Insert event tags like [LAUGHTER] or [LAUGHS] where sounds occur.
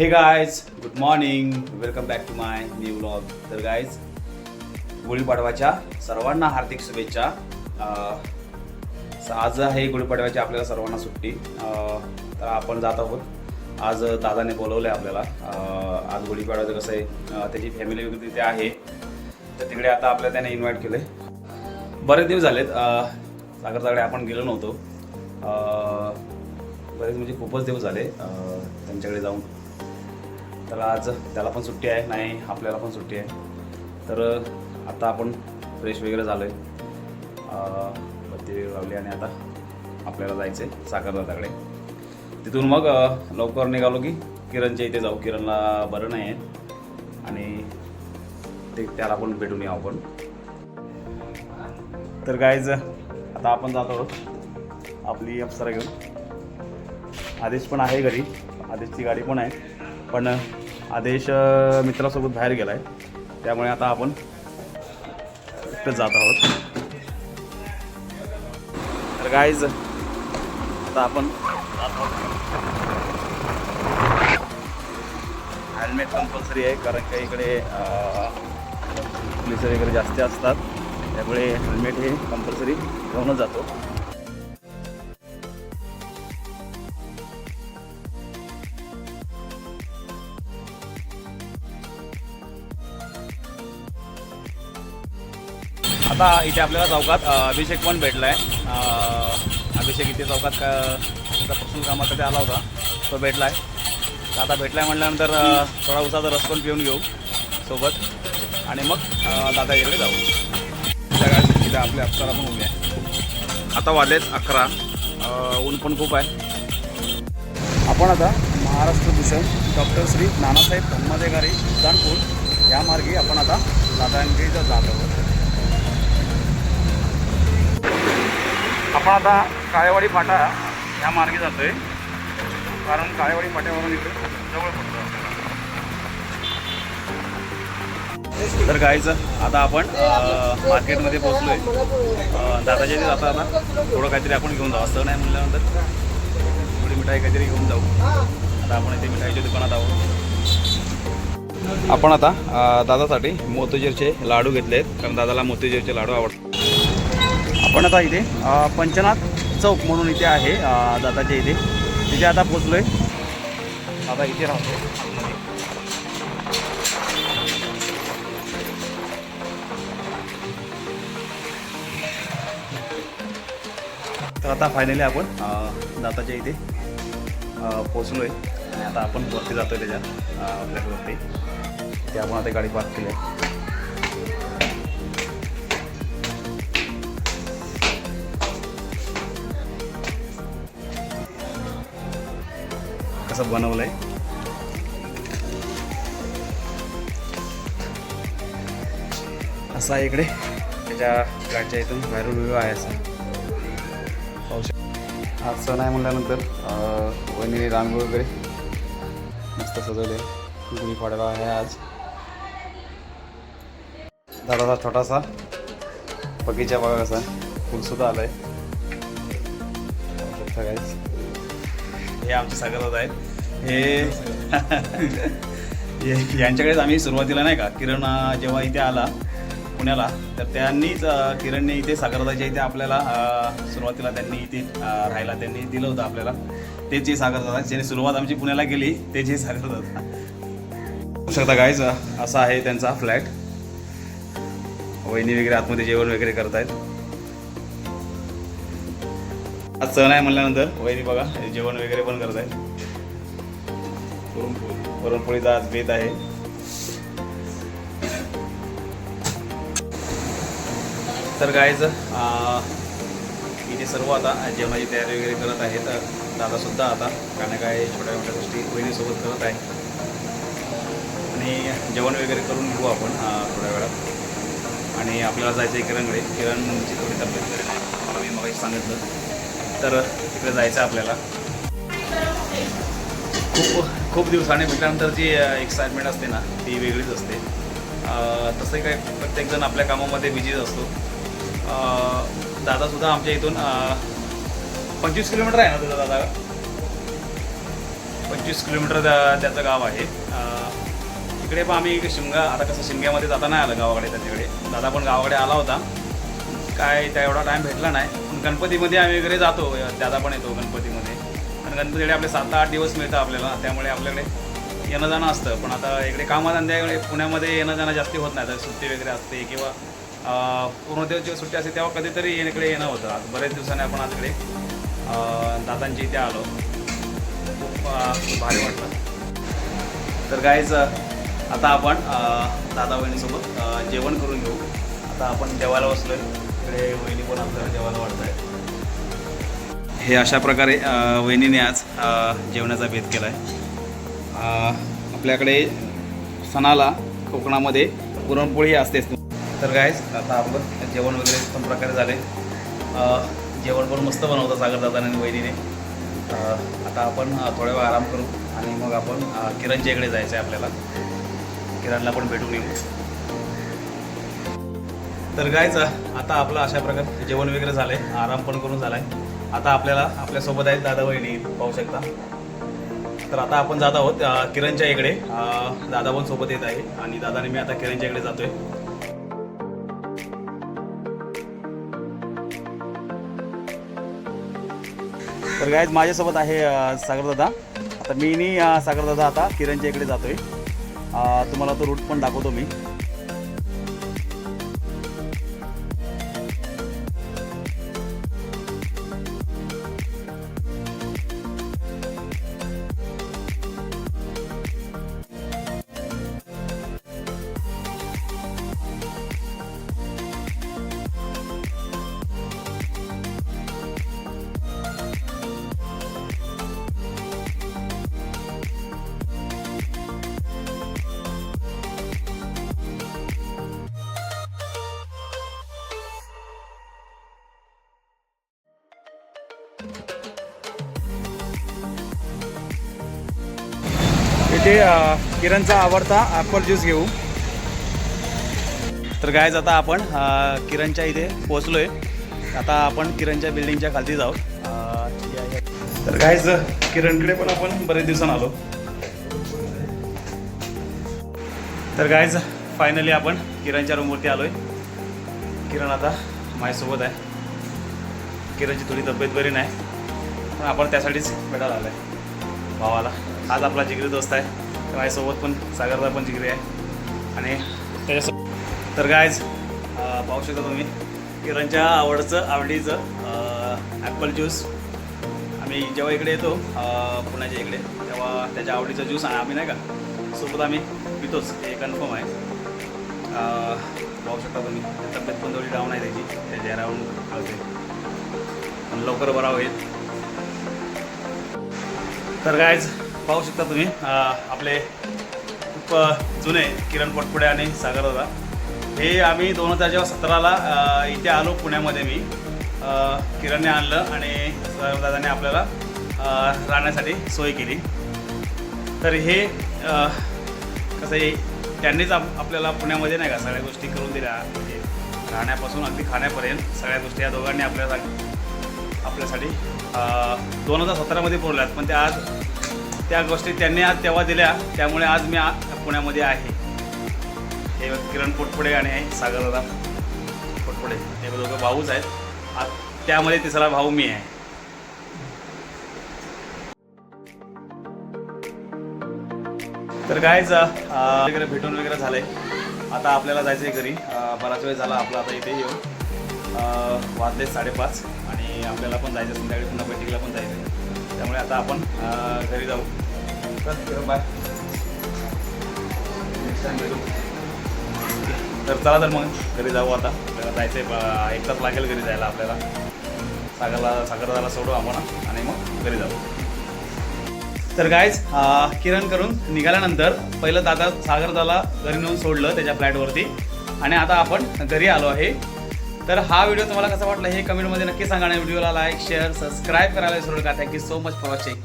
Hey guys good morning welcome back to my new blog तर guys गुढीपाडवाच्या सर्वांना हार्दिक शुभेच्छा. स- आज आहे गुढीपाडव्याची आपल्याला सर्वांना सुट्टी. तर आपण जात आहोत. आज दादाने बोलवलं आहे आपल्याला आज गुढीपाडव्याचं कसं आहे त्याची फॅमिली वगैरे तिथे आहे. तर तिकडे आता आपल्याला त्याने इन्व्हाइट केलं आहे बरेच दिवस झालेत. अं, सागरताकडे आपण गेलो नव्हतो. बरेच म्हणजे खूपच दिवस झाले त्यांच्याकडे जाऊन. तर आज त्याला पण सुट्टी आहे. नाही आपल्याला पण सुट्टी आहे. तर आता आपण फ्रेश वगैरे झालो आहे बत्ती वगैरे लावली आणि आता आपल्याला जायचं आहे साखरदाताकडे तिथून मग लवकर निघालो की किरणच्या इथे जाऊ. किरणला बरं नाही आहे आणि ते त्याला पण भेटून येऊ आपण. तर गायज आता आपण जात आहोत आपली अप्सरा घेऊन. आदेश पण आहे घरी. आदेशची गाडी पण आहे. पण आदेश मित्रासोबत बाहेर गेला आहे त्यामुळे आता आपण एकटंच जात आहोत. तर गाईज आता आपण जात आहोत. हेल्मेट कंपल्सरी आहे कारण का इकडे पोलीस वगैरे जास्त असतात. त्यामुळे हेल्मेट हे कंपल्सरी घेऊनच जातो. आता इथे आपल्याला चौकात अभिषेक पण भेटला आहे अभिषेक इथे चौकात का त्याचा कामासाठी आला होता. तो भेटला आहे तर आता भेटला आहे म्हटल्यानंतर थोडा उसाचा रस पण पिऊन घेऊ सोबत. आणि मग अ, दादा इकडे जाऊ. इथे आपल्या अप्सरा पण उभी आहे आता वाजलेत अकरा. ऊन पण खूप आहे. आपण आता महाराष्ट्र भूषण डॉक्टर श्री नानासाहेब धम्मदेगारी उद्दानपूर या मार्गे आपण आता दादागिरीचा जात आहोत. आपण आता काळेवाडी फाटा ह्या मार्गे जातोय. कारण काळेवाडी फाट्यावरून इकडे जवळ पडतो तर गायचं आता आपण मार्केटमध्ये पोहोचलोय. अं, दादाच्या इथे जाता आता थोडं काहीतरी आपण घेऊन जाऊ. असं नाही म्हटल्यानंतर थोडी मिठाई काहीतरी घेऊन जाऊ. आता आपण इथे मिठाईच्या दुकानात आहोत. आपण आता दादासाठी मोतीजीरचे लाडू घेतले आहेत कारण दादाला मोतीजीरचे लाडू आवडतात. आपण आता इथे पंचनाथ चौक म्हणून इथे आहे दाताच्या दादाच्या इथे. तिथे आता पोचलो आहे आता इथे राहतो तर आता फायनली आपण दाताच्या इथे पोचलो आहे आणि आता आपण वरती जातोय त्याच्या फ्लॅटवरती ते आपण आता गाडी पार्क केली आहे. कसं बनवलंय. असा इकडे त्याच्या गाडीच्या इथून व्हायरल व्ह्यू आहे असा. पाहू शक आज सण आहे म्हणल्यानंतर अं, रांगोळ वगैरे मस्त सजवले. गुढीपाडवा आहे आज. दादाचा छोटासा बगीचा बघा कसा. फुलसुद्धा आलाय. आहे सगळ्याच हे आमचे सागरदादा आहेत. [LAUGHS] हे. यांच्याकडेच आम्ही सुरुवातीला नाही का किरण जेव्हा इथे आला पुण्याला तर त्यांनीच किरणने इथे सागरदाच्या इथे आपल्याला सुरुवातीला त्यांनी इथे राहायला त्यांनी दिलं होतं आपल्याला. तेच जे सागरदादा ज्याने सुरुवात आमची पुण्याला केली ते जे सागरदादा. बघू शकता गाईज असा आहे त्यांचा फ्लॅट वहिनी वगैरे आतमध्ये जेवण वगैरे करतायत. आज सण आहे म्हणल्यानंतर वहिनी बघा जेवण वगैरे पण करत पुरणपोळी पुरणपोळीचा आज बेत आहे. तर गायचं इथे सर्व आता जेवणाची तयारी वगैरे करत आहेत. दादा सुद्धा आता काय काय छोट्या मोठ्या गोष्टी बहिणीसोबत करत आहे. आणि जेवण वगैरे करून घेऊ आपण थोड्या वेळात. आणि आपल्याला जायचं आहे किरणकडे. किरणची थोडी तब्येत वगैरे नाही मला मी मग सांगितलं. तर तिकडे जायचं आहे आपल्याला. खूप खूप दिवसाने भेटल्यानंतर जी एक्साइटमेंट असते ना ती वेगळीच असते. तसं तसंही काय प्रत्येकजण आपल्या कामामध्ये बिझीच असतो. दादासुद्धा आमच्या इथून पंचवीस किलोमीटर आहे ना तुझा दादा? पंचवीस किलोमीटर त्याचं गाव आहे. इकडे पण आम्ही शिमगा आता कसं शिमग्यामध्ये जाता नाही आलं गावाकडे त्याच्याकडे. दादा पण गावाकडे आला होता. काय त्या एवढा टाईम भेटला नाही. पण गणपतीमध्ये आम्ही वगैरे जातो. दादा पण येतो गणपतीमध्ये. आणि गणपतीकडे आपले सात आठ दिवस मिळतं आपल्याला त्यामुळे आपल्याकडे येणं जाणं असतं. पण आता इकडे कामाधंद्याकडे पुण्यामध्ये येणं जाणं जास्ती होत नाही. तर सुट्टी वगैरे असते किंवा पूर्णदेवची पूर्ण दिवस जेव्हा सुट्टी असते तेव्हा कधीतरी इकडे येणं होतं. आज बरेच दिवसांनी आपण आज इकडे दादांच्या इथे आलो. खूप भारी वाटलं. तर गायच आता आपण दादा वहिनीसोबत जेवण करून घेऊ. आता आपण जेवायला आहे इकडे वहिनी पण आपल्याला जेवायला वाटत आहे हे अशा प्रकारे वहिनीने आज जेवणाचा भेद केला आहे आपल्याकडे सणाला कोकणामध्ये पुरणपोळी असतेच. तर गायज आता आपलं जेवण वगैरे उत्तम प्रकारे झाले. जेवण पण मस्त बनवतं सागर दादा आणि वहिनीने. आता आपण थोड्या वेळ आराम करू आणि मग आपण किरणच्या इकडे जायचं आहे आपल्याला. किरणला पण भेटून येऊ. तर कायच आता आपलं अशा प्रकारे जेवण वगैरे झालं आहे आराम पण करून झाला आहे आता आपल्याला आपल्यासोबत आहेत दादा वहिनी पाहू शकता. तर आता आपण जात आहोत किरणच्या इकडे. दादा पण सोबत येत आहे आणि दादाने मी आता किरणच्या इकडे जातोय. तर गायज माझ्यासोबत आहे सागरदादा आता मी नी सागरदादा आता किरणच्या इकडे जातोय. तुम्हाला तो रूट पण दाखवतो मी. इथे किरणचा आवडता ॲपल ज्यूस घेऊ. तर गायज आता आपण किरणच्या इथे पोहोचलोय. आता आपण किरणच्या बिल्डिंगच्या खालती जाऊ. तर गायज किरणकडे पण आपण बरेच दिवसान आलो. तर गायज फायनली आपण किरणच्या रूमवरती आलोय. किरण आता माझ्यासोबत आहे. किरणची थोडी तब्येत बरी नाही. पण आपण त्यासाठीच भेटायला आलो आहे भावाला. आज आपला जिगरी दोस्त आहे. माझ्यासोबत पण सागरदा पण जिगरी आहे. आणि त्याच्यासोबत तर गायज पाहू शकता तुम्ही किरणच्या आवडचं आवडीचं ॲपल ज्यूस आम्ही जेव्हा इकडे येतो पुण्याच्या इकडे तेव्हा त्याच्या आवडीचं ज्यूस आम्ही नाही का सोबत आम्ही पितोच. हे कन्फर्म आहे. पाहू शकता तुम्ही तब्येत पण थोडी डाऊन आहे त्याची. त्याच्या राहून कळते पण लवकर बरा होईल. तर गायज पाहू शकता तुम्ही आपले खूप जुने किरण पोटपुडे आणि सागर दादा. हे आम्ही दोन हजार जेव्हा सतराला इथे आलो पुण्यामध्ये मी किरणने आणलं आणि सागर दादाने आपल्याला राहण्यासाठी सोय केली. तर हे कसं आहे त्यांनीच आप आपल्याला पुण्यामध्ये नाही का सगळ्या गोष्टी करून दिल्या. म्हणजे राहण्यापासून अगदी खाण्यापर्यंत सगळ्या गोष्टी या दोघांनी आपल्याला आपल्यासाठी दोन हजार सतरामध्ये पुरवल्यात पण ते आज त्या गोष्टी त्यांनी आज तेव्हा दिल्या त्यामुळे आज मी पुण्यामध्ये आहे. हे किरण पोटपुडे आणि हे सागरदादा पोटपुडे. हे दोघं भाऊच आहेत. आज त्यामध्ये तिसरा भाऊ मी आहे. तर कायच वगैरे भेटून वगैरे झालंय. आता आपल्याला जायचं आहे घरी बराच वेळ झाला आपला आता इथे येऊन. वाजले साडेपाच. आणि आपल्याला पण जायचं संध्याकाळी पुन्हा बैठकीला पण जायचं त्यामुळे आता आपण घरी जाऊ. तर बाय तर चला तर मग घरी जाऊ आता. आपल्याला जायचं आहे एक तास लागेल घरी जायला आपल्याला. सागरला सागरदाला सोडू आपण आणि मग घरी जाऊ. तर गायज किरण करून निघाल्यानंतर पहिलं दादा सागरदाला घरी नेऊन सोडलं त्याच्या फ्लॅटवरती आणि आता आपण घरी आलो आहे. तर हा व्हिडिओ तुम्हाला कसा वाटला हे कमेंटमध्ये नक्की सांगा आणि व्हिडिओला लाईक शेअर सबस्क्राईब करायला विसरू नका. Thank you so much for watching